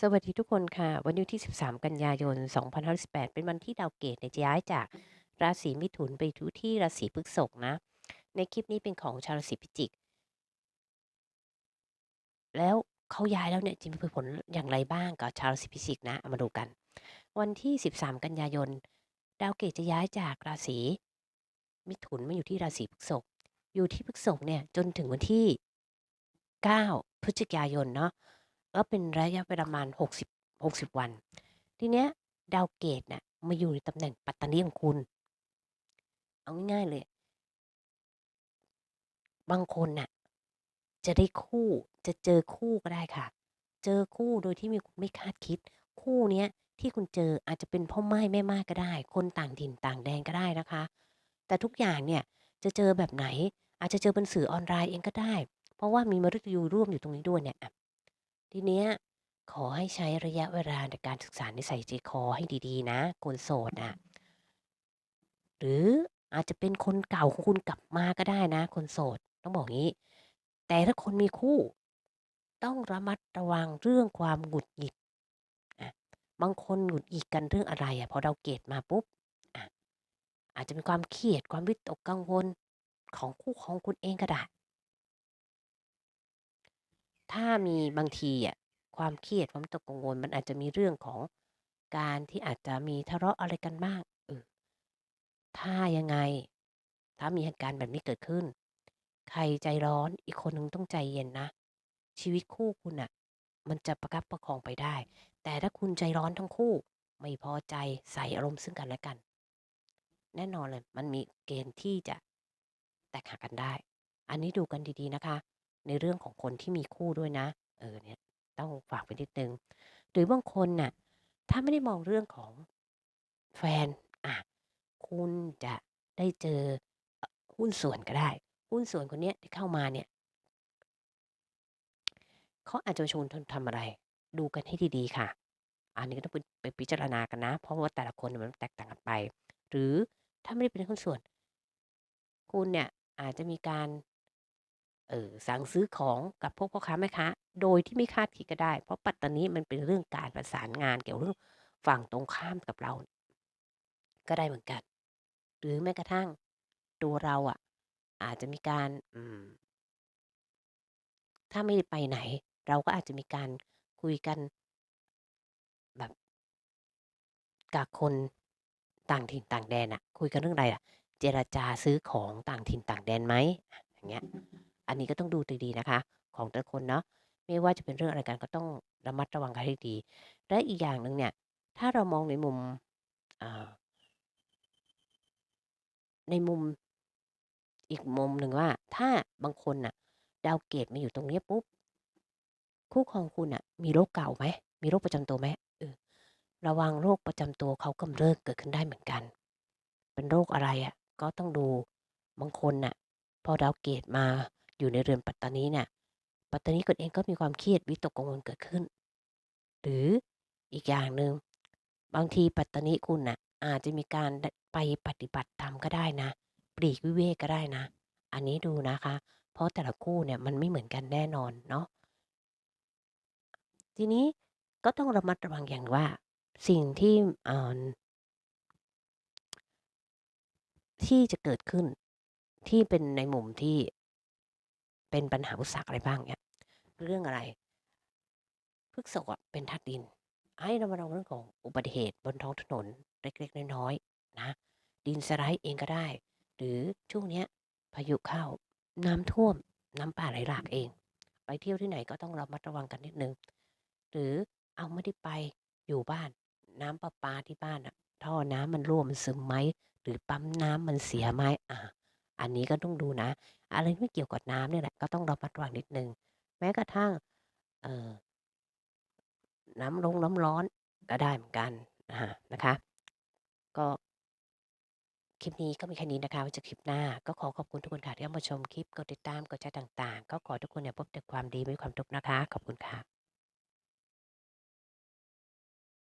สวัสดีทุกคนค่ะ วันนี้ที่ 13 กันยายน 2518 เป็นวันที่ดาวเกตเนี่ยจะย้ายจากราศีมิถุนไปทุที่ราศีพฤษภนะ ในคลิปนี้เป็นของชาวราศีพิจิก แล้วเขาย้ายแล้วเนี่ยจะมีผลอย่างไรบ้างกับชาวราศีพิจิกนะเอามาดูกัน วันที่ 13 กันยายน ดาวเกตจะย้ายจากราศีมิถุนมาอยู่ที่ราศีพฤษภอยู่ที่พฤษภเนี่ยจนถึงวันที่ 9 พฤศจิกายนเนาะ ก็เป็นระยะเวลาประมาณ 60 60 วัน ทีเนี้ยดาวเกตน่ะมาอยู่ในตำแหน่งปัตตานีของคุณ เอาง่ายๆเลย บางคนน่ะ จะได้คู่จะเจอคู่ก็ได้ค่ะ เจอคู่โดยที่มีคุณไม่คาดคิด คู่เนี้ยที่คุณเจออาจจะเป็นพ่อไม้แม่ไม้ก็ได้ คนต่างถิ่นต่างแดนก็ได้นะคะ แต่ทุกอย่างเนี่ยจะเจอแบบไหน อาจจะเจอบนสื่อออนไลน์เองก็ได้ เพราะว่ามีมฤตยูร่วมอยู่ตรงนี้ด้วยเนี่ย ทีเนี้ยขอให้ใช้ระยะเวลาในการศึกษานิสัยใจคอให้ดีๆ นะคนโสดอะหรืออาจจะเป็นคนเก่าของคุณกลับมาก็ได้นะ คนโสดต้องบอกงี้ แต่ถ้าคนมีคู่ ต้องระมัดระวังเรื่องความหงุดหงิดอะบางคนหงุดหงิดกันเรื่องอะไรอะพอดาเกตมาปุ๊บอะอาจจะมีความเครียดความวิตกกังวลของคู่ของคุณเองก็ได้ ถ้ามีบางทีอะความเครียด ความวิตกกังวล มันอาจจะมีเรื่องของการที่อาจจะมีทะเลาะอะไรกันบ้าง เออ ถ้ายังไง ถ้ามีเหตุการณ์แบบนี้เกิดขึ้น ใครใจร้อนอีกคนหนึ่งต้องใจเย็นนะ ชีวิตคู่คุณน่ะ มันจะประคับประคองไปได้ แต่ถ้าคุณใจร้อนทั้งคู่ ไม่พอใจใส่อารมณ์ซึ่งกันและกัน แน่นอนเลย มันมีเกณฑ์ที่จะแตกหักกันได้ อันนี้ดูกันดี ๆ นะคะ ในเรื่องของคนที่มีคู่ด้วยนะ เออเนี่ยต้องฝากไว้นิดนึง หรือบางคนน่ะถ้าไม่ได้มองเรื่องของแฟนอะคุณจะได้เจอหุ้นส่วนก็ได้ หุ้นส่วนคนเนี้ยที่เข้ามาเนี่ยเขาอาจจะชวนทำอะไร ดูกันให้ดีๆค่ะ อันนี้ก็ต้องไปไปพิจารณากันนะ เพราะว่าแต่ละคนมันแตกต่างกันไป หรือถ้าไม่ได้เป็นหุ้นส่วน คุณเนี่ยอาจจะมีการ เออสั่งซื้อของกับพวกพ่อค้าแม่ค้า โดยที่ไม่คาดคิดก็ได้ เพราะปัตตานีมันเป็นเรื่องการประสานงานเกี่ยวเรื่องฝั่งตรงข้ามกับเรา ก็ได้เหมือนกัน หรือแม้กระทั่งตัวเราอะอาจจะมีการอืม ถ้าไม่ไปไหน เราก็อาจจะมีการคุยกันแบบกับคนต่างถิ่นต่างแดนน่ะคุยกันเรื่องอะไรอะเจรจาซื้อของต่างถิ่นต่างแดนไหมอย่างเงี้ย อันนี้ก็ต้องดูดีๆนะคะ ของแต่ละคนเนาะไม่ว่าจะเป็นเรื่องอะไรกันก็ต้องระมัดระวังกันให้ดี และอีกอย่างหนึ่งเนี่ย ถ้าเรามองในมุมอ่าในมุม อีกมุมหนึ่งว่า ถ้าบางคนน่ะ ดาวเกตมาอยู่ตรงเนี้ยปุ๊บ คู่ครองคุณน่ะ มีโรคเก่าไหม มีโรคประจำตัวไหมเออระวังโรคประจำตัวเขากำเริบเกิดขึ้นได้เหมือนกัน เป็นโรคอะไรอะ ก็ต้องดูบางคนน่ะ พอดาวเกตมา อยู่ในเรือนปัตตานีเนี่ย ปัตตานีคุณเองก็มีความเครียดวิตกกังวลเกิดขึ้น หรืออีกอย่างหนึ่งบางทีปัตตานีคุณน่ะอาจจะมีการไปปฏิบัติธรรมก็ได้นะ ปลีกวิเวกก็ได้นะ อันนี้ดูนะคะ เพราะแต่ละคู่เนี่ยมันไม่เหมือนกันแน่นอนเนาะทีนี้ก็ต้องระมัดระวังอย่างว่า สิ่งที่เอ่อที่จะเกิดขึ้นที่เป็นในมุมที่ เป็นปัญหาอุปสรรคอะไรบ้างเงี้ยเรื่องอะไรพฤษภอะเป็นธาตุดิน ให้เระมัดระวังเรื่องของอุบัติเหตุบนท้องถนนเล็กๆน้อยๆนะดินสไลด์เองก็ได้ หรือช่วงเนี้ยพายุเข้าน้ำท่วมน้ำป่าไหลหลากเอง ไปเที่ยวที่ไหนก็ต้องระมัดระวังกันนิดนึง หรือเอาไม่ได้ไปอยู่บ้าน น้ำประปาที่บ้านน่ะท่อน้ำมันรั่วมันซึมไหมหรือปั๊มน้ำมันเสียไหมอ่า อันนี้ก็ต้องดูนะ อะไรที่เกี่ยวกับน้ำเนี่ยแหละก็ต้องระมัดระวังนิดนึง แม้กระทั่งเอ่อน้ำรงน้ำร้อนก็ได้เหมือนกันนะคะ ก็คลิปนี้ก็มีแค่นี้นะคะไว้จอคลิปหน้า ก็ขอขอบคุณทุกคนค่ะที่เข้ามาชมคลิป กดติดตาม กดแชร์ต่างๆ ก็ขอทุกคนเนี่ยพบแต่ความดีมีความสุขนะคะ ขอบคุณค่ะ